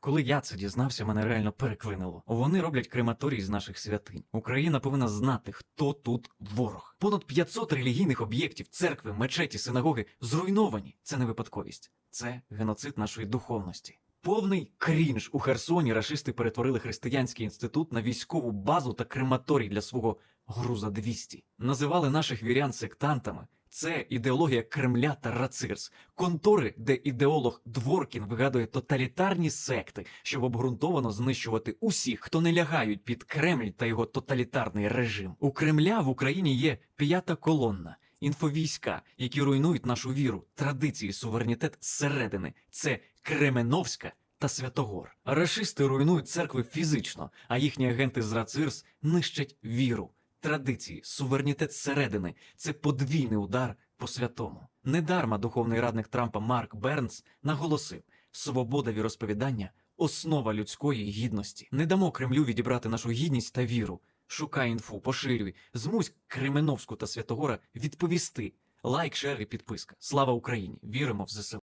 Коли я це дізнався, мене реально переклинило. Вони роблять крематорій з наших святинь. Україна повинна знати, хто тут ворог. Понад 500 релігійних об'єктів, церкви, мечеті, синагоги зруйновані. Це не випадковість, це геноцид нашої духовності. Повний крінж у Херсоні рашисти перетворили християнський інститут на військову базу та крематорій для свого груза 200. Називали наших вірян сектантами. Це ідеологія Кремля та Рацирс, контори, де ідеолог Дворкін вигадує тоталітарні секти, щоб обґрунтовано знищувати усіх, хто не лягають під Кремль та його тоталітарний режим. У Кремля в Україні є п'ята колонна. Інфовійська, які руйнують нашу віру, традиції, суверенітет зсередини. Це Кременовська та Святогор. Рашисти руйнують церкви фізично, а їхні агенти з Рацирс нищать віру, традиції, суверенітет зсередини. Це подвійний удар по святому. Недарма духовний радник Трампа Марк Бернс наголосив: свобода віросповідання основа людської гідності. Не дамо Кремлю відібрати нашу гідність та віру. Шукай інфу, поширюй, змусь Кременовську та Святогора відповісти. Лайк, шер і підписка. Слава Україні! Віримо в ЗСУ.